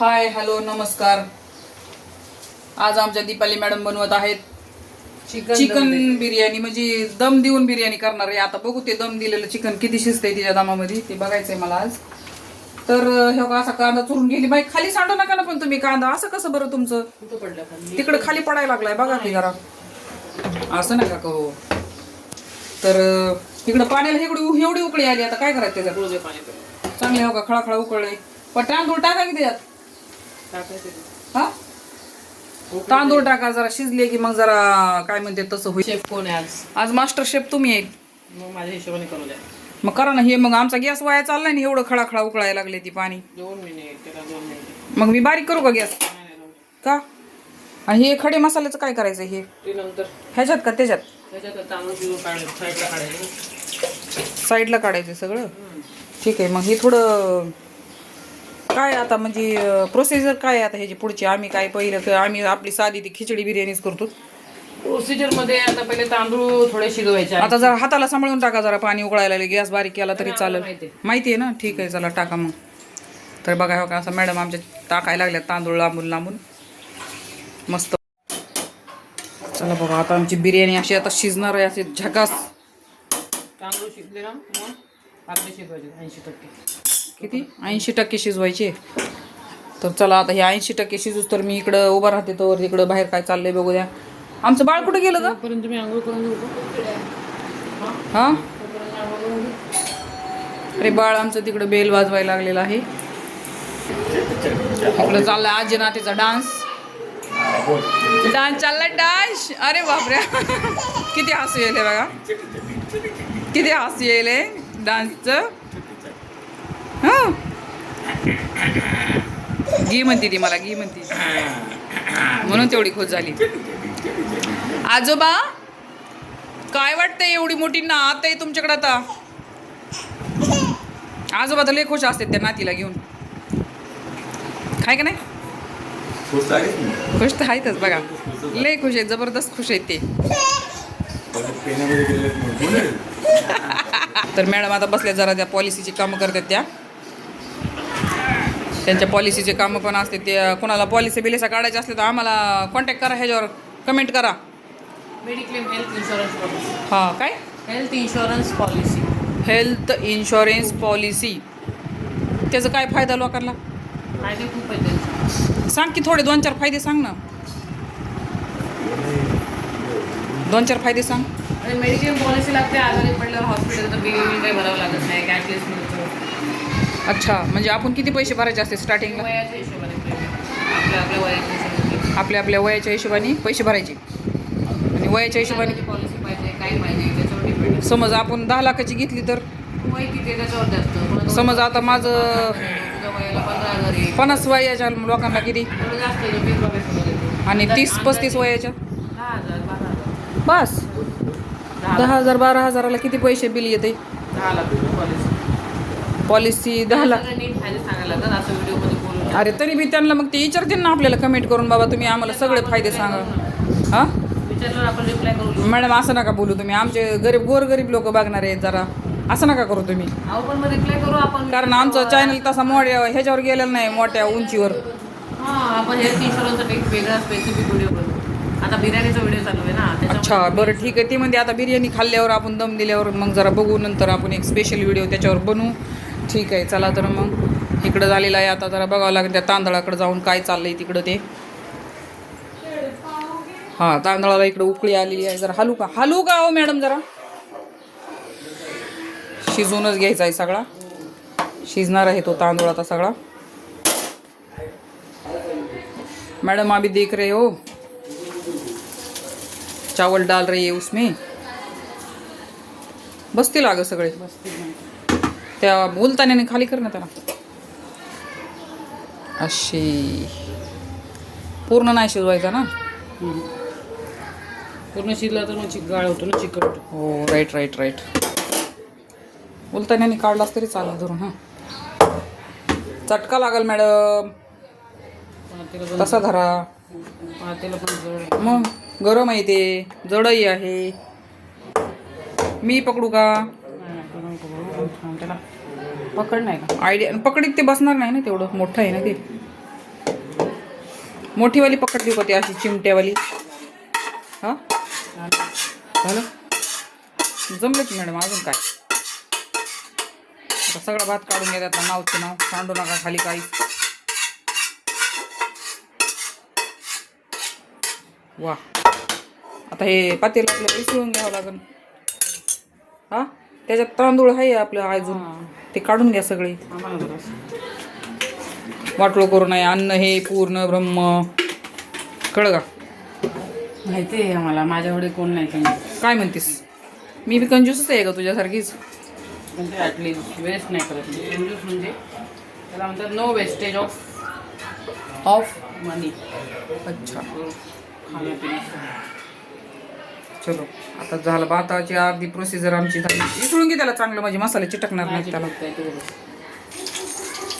Hi hello नमस्कार. आज आमच्या दीपाली मॅडम बनवत आहेत. चिकन चिकन बिर्याणी म्हणजे दम देऊन बिर्याणी करणार आहे. आता बघू ते दम दिलेलं चिकन किती शिजतंय तिच्या दमामध्ये ते बघायचंय मला आज. तर हे बघा असा कांदा चुरून गेली. बाई खाली सांडू नका ना पण तुम्ही कांदा. असं कसं बरं तुमचं? तिकडे खाली पडायला लागलाय. बघा की जरा. असं नका करू. तर इकडं पाण्याला एवढी एवढी उकळी आली. आता काय करायचं त्याच्यात. चांगले हो का? खळाखळा उकळले पण तांदूळ टाका की त्याच्यात. हा? तांदूळ टाका जरा शिजले की मग जरा काय म्हणते तसं होईल. शेफ कोण आहे आज? आज मास्टर शेफ तुम्ही आहे. मग माझ्या हिशोबाने करू द्या. मग करा ना हे मग आमचा गॅस वाया चाललाय ना एवढं खळाखळा उकळायला लागले ती पाणी. दोन मिनिट त्याला दोन मिनिट. मग मी बारीक करू का गॅस. का? आणि हे खडे मसाल्याचं काय करायचं हे? ते नंतर. ह्याच्यात का त्याच्यात? त्याच्यात तांदूळ शिजून काढायचं साईडला काढायचं. साईडला काढायचं सगळं? ठीक आहे मग हे थोडं काय आता म्हणजे प्रोसिजर काय आता ह्याची पुढची? आम्ही काय पहिलं तर आम्ही आपली साधी ती खिचडी बिर्याणीच करतो. प्रोसिजरमध्ये आता पहिले तांदूळ थोडे शिजवायचे आता जरा हाताला सांभाळून टाका जरा पाणी उकळायला गॅस बारीक केला तरी चालेल. माहिती आहे. ना? ठीक आहे चला टाका मग. तर बघा हो का असं मॅडम आमच्या टाकायला लागल्या तांदूळ लांबून लांबून. मस्त. चला बघा आता आमची बिर्याणी अशी आता शिजणार आहे अशी झकास. तांदूळ शिजले ना? मग आपले शिजवायचे ऐंशी टक्के. किती? ऐंशी टक्के शिजवायचे. तर चला आता हे ऐंशी टक्के शिजूच तर मी इकडं उभं राहते तर इकडं बाहेर काय चाललंय बघू द्या. आमचं बाळ कुठं गेलं का तोपर्यंत मी आंघोळ करून घेऊ? हा. अरे बाळ आमचं तिकडं बेल वाजवायला लागलेलं आहे. इकडं चाललाय आजी नातीचा डान्स. डान्स चाललाय डान्स. अरे बापरे. किती हसू येईल बघा. किती हसू येईल डान्सचं हं गी म्हणते ती मला गी म्हणते. म्हणून तेवढी खोच झाली. आजोबा काय वाटतंय एवढी मोठी नात आहे तुमच्याकडे आता? आजोबा तर लय खुश असतात त्या नातीला घेऊन. काय का नाही? खुश तर आहेतच बघा. लय खुश आहेत जबरदस्त खुश आहेत ते. तर मॅडम आता बसल्या जरा त्या पॉलिसीची कामं करतात त्या. त्यांच्या पॉलिसीचे कामं पण असते ते कोणाला पॉलिसी बिलिसा काढायचे असले तर आम्हाला कॉन्टॅक्ट करा ह्याच्यावर कमेंट करा. मेडिक्लेम हेल्थ इन्शुरन्स पॉलिसी हां काय? Health insurance policy health insurance policy त्याचा काय फायदा लोकांना? फायदे खूप आहेत त्यांचे. सांग की थोडे दोन चार फायदे सांग ना. दोन चार फायदे सांग. आणि मेडिक्लेम पॉलिसी लागते आजारी पडल्यावर हॉस्पिटल तर बिल बिल काही भरावं लागत नाही कॅशलेस मिळतो. अच्छा म्हणजे आपण किती पैसे भरायचे असते स्टार्टिंगला वयाच्या हिशोबाने premium. आपल्या आपल्या वयाच्या हिशोबाने आपल्या आपल्या वयाच्या हिशोबाने पैसे भरायचे. आणि वयाच्या हिशोबाने पॉलिसी पाहिजे काय पाहिजे त्याच्यावर डिपेंड समज आपण दहा लाखाची घेतली तर? वय किती आहे त्याच्यावर जास्त. कोणाचं समज आता माझं पन्नास वयाच्या लोकांना किती. आणि तीस पस्तीस वयाच्या? बस. दहा दहा हजार बारा हजाराला किती पैसे बिल येते? दहा लाख पॉलिसी दहा लाख अरे तरी बी त्यांना मग ते विचारतील ना आपल्याला कमेंट करून बाबा तुम्ही आम्हाला सगळे फायदे सांगा. हां? मॅडम असं नका बोलू तुम्ही. आमचे गरीब गोरगरीब लोक बघणार आहेत जरा. असं नका करू तुम्ही. कारण आमचं चॅनल तसा मोठ्या ह्याच्यावर गेलेलं नाही मोठ्या उंचीवर. हा आता बिर्याणीचा व्हिडिओ चालू आहे ना अच्छा बरं ठीक आहे. ती म्हणजे आता बिर्याणी खाल्ल्यावर आपण दम दिल्यावर मग जरा बघू नंतर आपण एक स्पेशल व्हिडिओ त्याच्यावर बनवू. ठीक आहे चला तर मग. इकडं झालेलं आहे आता जरा बघावं लागेल त्या तांदळाकडे जाऊन काय चाललंय तिकडं ते. हां तांदळाला इकडं उकळी आलेली आहे. जरा हलू का? हलू का हो मॅडम जरा? शिजवूनच घ्यायचा आहे सगळा. शिजणार आहे तो तांदूळ आता सगळा. मैडम अभी देख रहे हो. चावल डाल रही है उसमें. बसतील अगं सगळे. त्या बोलताना खाली कर ना त्याला. अशी. पूर्ण नाही शिजवायचा ना? पूर्ण शिजला तर मग गाळ होतो ना चिकट हो राईट राईट राईट बोलताना काढलास तरी चालेल धरून हां. चटका लागल मॅडम. तसा धरा. मग गरम आहे ते. जडही आहे. मी पकडू का? पकड नाही का? आयडिया पकडीत ते बसणार नाही ना तेवढं. मोठं आहे ना ते. मोठीवाली पकडली होती अशी चिमट्यावाली? हा? झालं जमलं की मॅडम अजून काय? आता सगळा भात काढून घ्या त्यातलं नावचं नाव सांडू नका खाली काही वा. आता हे पातेल आपल्याला विसरून घ्यावं लागेल हा? त्याच्यात तांदूळ आहे आपलं अजून. ते काढून घ्या सगळे. वाटोळ करू नये अन्न हे पूर्ण ब्रह्म. कळ का? माहिती आहे आम्हाला. माझ्याकडे कोण नाही कंजूस काय म्हणतेस? मी बी कंजूसच आहे का तुझ्यासारखीच? म्हणजे ॲटलिस्ट वेस्ट नाही करत कंजूस म्हणजे त्याला म्हणतात no wastage of of money अच्छा. खाण्यापिण्याचं चलो. आता झालं भाताची अर्धी प्रोसिजर आमची झाली विसरून घे त्याला चांगलं म्हणजे मसाले चिटकणार नाही त्याला.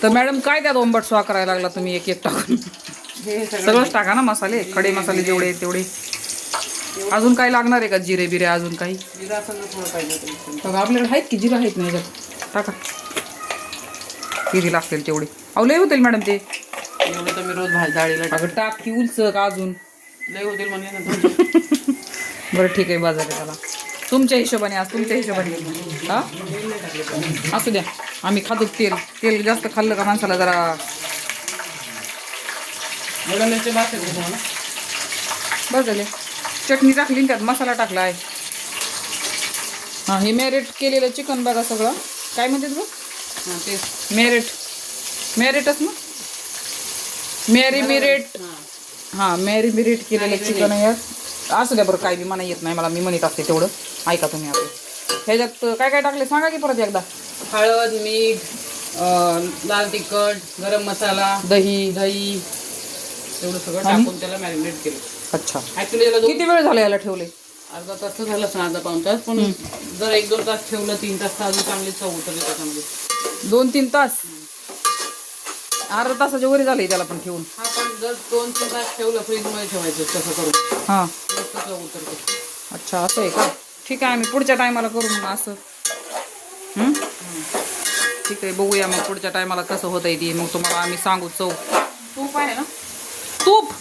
तर मॅडम काय त्यात ओंबट स्वा करायला लागला तुम्ही? एक एक टाकून? सगळं सगळंच टाका ना मसाले खडे मसाले जेवढे तेवढे. अजून काय लागणार आहे का जिरे बिरे अजून काही. बघा आपल्याकडे आहेत की जिरं आहेत ना याच्यात टाका. किती लागतील तेवढे. अहो लय होतील मॅडम ते. एवढं तर मी रोज भाजी डाळीला टाक की उलच का अजून? लय होतील म्हणजे बरं ठीक आहे बाजार त्याला. तुमच्या हिशोबाने आज तुमच्या हिशोबाने. हा? असू द्या. आम्ही खातो तेल. तेल जास्त खाल्लं का माणसाला जरा? बस झाले. चटणी टाकली त्यात मसाला टाकला आहे. हां हे मॅरेट केलेलं चिकन बघा सगळं. काय म्हणतात बघ हां तेच. मॅरेट मॅरेटच ना? मॅरी मिरेट. हां. हां मॅरी मिरेट केलेलं चिकन आहे यात. असू द्या बरं काय बी मला येत नाही मला मी म्हणत असते तेवढं. ऐका तुम्ही आता. ह्याच्यात काय काय टाकले सांगा की परत एकदा. हळद मीठ अं, लाल तिखट गरम मसाला दही. दही. एवढं सगळं? टाकून त्याला मॅरिनेट केलं. अच्छा. ऍक्च्युली त्याला दोन किती वेळ झाला याला ठेवले? अर्धा तास तर झालं असं अर्धा पाऊन तास. पण जर एक दोन तास ठेवलं तीन तास तर अजून चांगली चव उतरली त्याच्यामध्ये. दोन तीन तास? अर्धा तासाच्या वरी झाले त्याला पण ठेवून. हा पण जर दोन तीन तास ठेवलं फ्रीजमध्ये ठेवायचं तसं करून. हां. उतरते. अच्छा असं आहे का? ठीक आहे आम्ही पुढच्या टायमाला करू मग असं. हं? ठीक आहे बघूया मग पुढच्या टायमाला कसं होत आहे ते. मग तुम्हाला आम्ही सांगू चव. तूप आहे ना? तूप?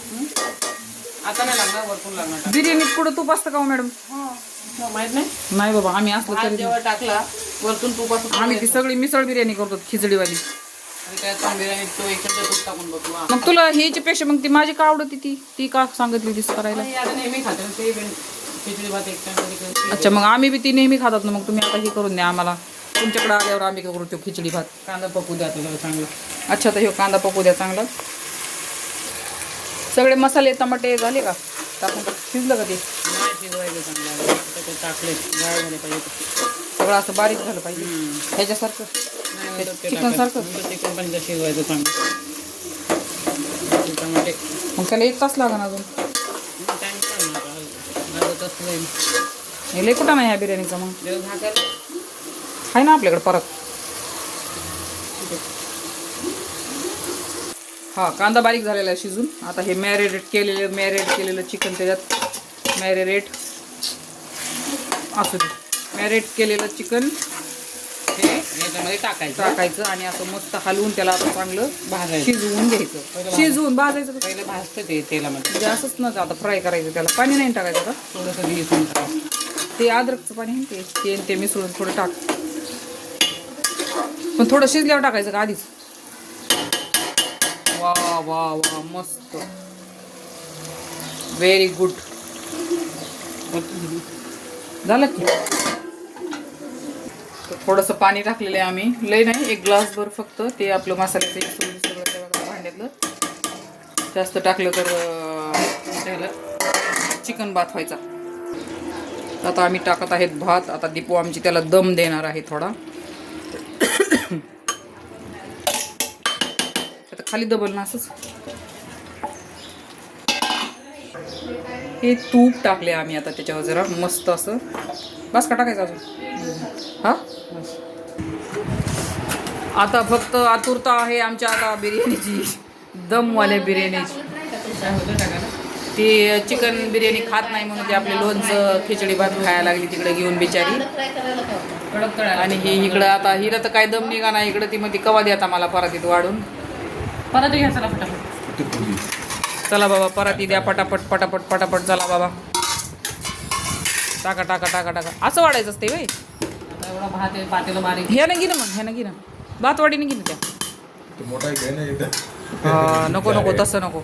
आता नाही लागणार वरतून लागणार. बिर्याणीत पुढं तूप असतं का हो मॅडम? हो, माहीत नाही. नाही बाबा आम्ही असलो भात तरी जेव्हा टाकला वरतून तूप असं आम्ही ती सगळी मिसळ बिर्याणी करतो खिचडीवाली. तो एकत्र टाकून बघू हा. मग तुला ह्याची पेक्षा मग ती माझी का आवडती ती? ती का सांगितली तीस करायला? नाही, आता नेहमी खाते ना ते खिचडी भात एक टाइम कधी कधी अच्छा मग आम्ही बी ती नेहमी खातात ना मग तुम्ही आता हे करून द्या आम्हाला. तुमच्याकडे आल्यावर आम्ही करू तो खिचडी भात. कांदा पकू द्या तुला चांगलं. अच्छा तर ह्यो कांदा पकू द्या चांगला. सगळे मसाले टमाटे झाले का? टाकून टाक- शिजलं का ते? नाही शिजवायचं चांगलं. आता ते टाकले गाळ झाले पाहिजे. सगळं असं बारीक झालं पाहिजे. ह्याच्यासारखं. चिकन पण शिजवायचं टमाटे. मग त्याला एक तास लागणार अजून. टाइम कुठं नाही ह्या बिर्याणीचा मग? आहे ना आपल्याकडे परत. हा कांदा बारीक झालेला आहे शिजून. आता हे मॅरिनेट केलेलं मॅरिनेट केलेलं चिकन त्याच्यात. मॅरिनेट असू दे. मॅरिनेट केलेलं चिकन याच्यामध्ये टाकायचं. टाकायचं आणि असं मस्त हलवून त्याला आता चांगलं भाजायचं. शिजवून घ्यायचं. शिजवून भाजायचं? पहिले भाजतं ते तेलामध्ये. म्हणजे असंच न आता फ्राय करायचं त्याला. पाणी नाही टाकायचं का? थोडंसं टाकायचं. ते अद्रकचं पाणी ते ते आणि ते मिसळून थोडं टाक. पण थोडं शिजल्यावर टाकायचं का आधीच? वा वा वा मस्त. व्हेरी गुड झालं की? तर थोडंसं पाणी टाकलेलं आहे आम्ही. लय नाही एक ग्लास भर फक्त. ते आपलं मसाल्याचं मिसळून सगळं भांड्यातलं. जास्त टाकलं तर त्याला चिकन भात व्हायचा. आता आम्ही टाकत आहेत भात. आता दीपू आमची त्याला दम देणार आहे थोडा. आता खाली दबल ना असंच. हे तूप टाकले आम्ही आता त्याच्यावर जरा. मस्त असं. बस का टाकायचं अजून. हा? आता फक्त आतुरता आहे आमच्या आता बिर्याणीची. दमवाल्या बिर्याणीची काय होतं टाकायला ती चिकन बिर्याणी खात नाही म्हणून ते आपले लोणचं खिचडी भात खायला लागली तिकडे घेऊन बिचारी. आणि ही इकडं आता हिला तर काय दम निघा नाही. इकडं ती मध्ये कवा द्या आता मला परत इथं वाढून? परत घ्या चला फटाफट. ते. चला बाबा परत द्या पटापट पटापट पटापट. चला बाबा. टाका टाका टाका टाका. असं वाढायचं असते वय आता एवढा भात आहे पातेलं बारीक. ह्या घे ना मग ह्या घे ना भातवाडीने घे ना त्या तो मोठा एक आहे ना एकदा हा, नको नको तसं नको.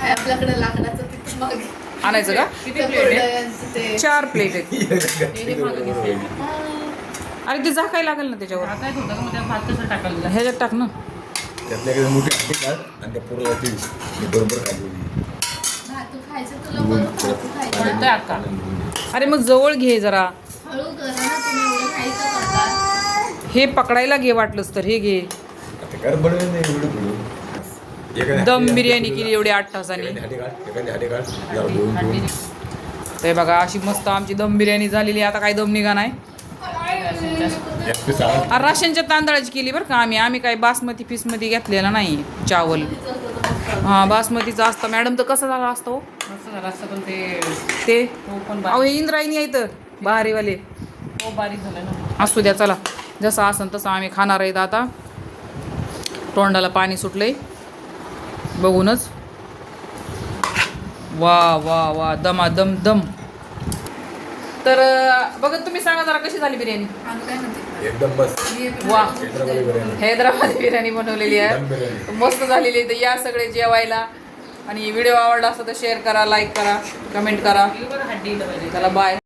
आहे आपल्याकडे लाकडाचं तिथं मागे. आणायचं का? किती प्लेट आहे? ते चार प्लेट आहेत. हे. अरे ते झाकाय लागेल ना त्याच्यावर. ह्याच्यात टाक ना. त्यातल्याकडे मोठी हाती काढ आणि त्या पोराला ती मी बरोबर खाली भातू खायचं तुला बरं भातू खायचं. पडतंय अक्का. अरे मग जवळ घे जरा हळू करा ना तुम्ही एवढं खायचं करता हे पकडायला घे वाटलंच तर हे घे. आता कर बनवेल नाही एवढं बोलू. एखादी दम हाटी- बिर्याणी केली एवढी आठ तासांनी. एखादी हाटी काढ एखादी हाटी काढ जरा दोन दोन. ते बघा अशी मस्त आमची दम बिर्याणी झालेली आहे. आता काही दम निघा नाही. आ, राशनच्या तांदळाची केली बरं का आम्ही. आम्ही काही बासमती फिसमध्ये घेतलेला नाही चावल. हा बासमतीचा असतं. मॅडम तर कसं झालं असतं हो? मस्त झालं असतं पण ते ते? तो पण अहो बारीक हे इंद्रायणी आहे तर बहारीवाले. तो बारीक झाला ना. असू द्या चला. जसं असन तसं आम्ही खाणार आहेत आता. तोंडाला पाणी सुटलंय. बघूनच. वा वा वा दमा दम. दम तर अं, बघा तुम्ही सांगा जरा कशी झाली बिर्याणी? एकदम बस वा. हैदराबादी बिर्याणी. बनवलेली आहे. मस्त झालेली आहे. तर या सगळे जेवायला. आणि व्हिडिओ आवडला असता तर शेअर करा लाईक करा कमेंट करा. चला बाय